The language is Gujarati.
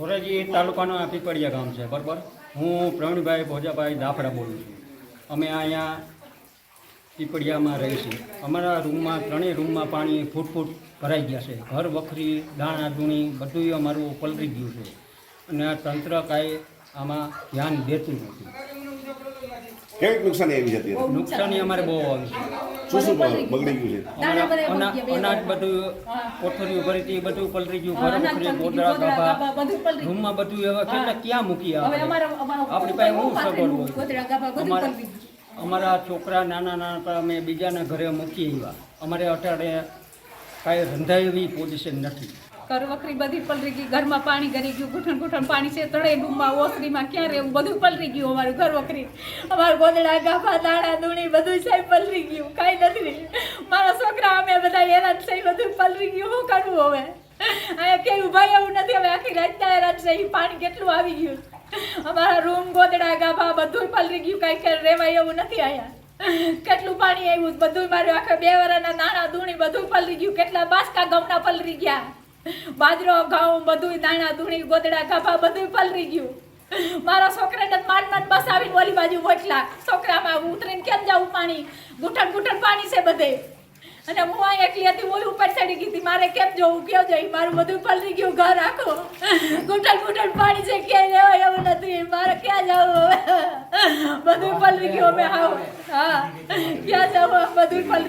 ધોરાજી તાલુકાનું આ પીપળિયા ગામ છે, બરાબર? હું પ્રવીણભાઈ ભોજાભાઈ દાફડા બોલું છું. અમે અહીંયા પીપળિયામાં રહી છીએ. અમારા રૂમમાં, ત્રણેય રૂમમાં પાણી ફૂટ ફૂટ ભરાઈ ગયા છે. ઘર વખરી, દાણા, દૂણી બધું અમારું પલરી ગયું છે. અને આ તંત્ર કાંઈ આમાં ધ્યાન દેતું નથી. કેવી નુકસાની આવી જતી હતી? નુકસાની અમારે બહુ આવી. છે શું શું બગડી ગયું છે? અનાજ બધું કોઠરીઓ ભરી હતી બધું પલરી ગયું ઘર વખરી ગોદડા ગાભા રૂમમાં બધું હવે કેટલા ક્યાં મૂકી આવે આપણી પાસે બહુ સગવડ હોય. અમારા અમારા છોકરા નાના નાના હતા અમે બીજાના ઘરે મૂકી આવ્યા. અમારે અટાડે કાંઈ રંધાય એવી પોઝિશન નથી. ઘર વખરી બધી પલરી ગઈ, ઘરમાં પાણી ગરી ગયું ગુઠણ ઘૂંટણ પાણી છે, તળે ડૂમમાં ઓસરીમાં ક્યાં રહેવું બધું પલરી ગયું અમારું ઘર વખરી. અમારું ગોદડા ગાફા દાણા, દૂણી બધું સાહેબ પલરી ગયું, કાંઈ નથી મારા છોકરા અમે બધા હેરાન થઈ બધું પલરી ગયું શું કરવું હવે? અહીંયા કેવું ભાઈ એવું નથી, હવે આખી રાતના હેરાન થઈ પાણી કેટલું આવી ગયું. અમારા રૂમ, ગોદડા, ગાભા બધું પલરી ગયું, કાંઈ રહેવાય એવું નથી અહીંયા. કેટલું પાણી આવ્યું બધું મારું આખા બે વરાના નાના દૂણી બધું પલરી ગયું, કેટલા બાસકા ગમના પલરી ગયા. બાજરો, ઘઉં બધું દાણા, ધૂણી, ગોદડા, ગાભા બધું પલરી ગયું. મારા છોકરાને માંડ માંડ બસ આવીને ઓલી બાજુ મોટલા છોકરામાં ઉતરીને કેમ જાવું પાણી? ઘૂંટણ ઘૂંટણ પાણી છે બધે. અને હું અહીં એકલી હતી હું ઉપર ચડી ગઈ મારે કેમ જોવું? કયો જઈ? મારું બધું પલરી ગયું. ઘર આખું. ઘૂંટણ ઘૂંટણ પાણી છે. ક્યાંય રહેવાય એવું નથી. મારે ક્યાં જવું બધું પલરી ગયું. અમે હા હા. ક્યાં જવું? બધું પલરી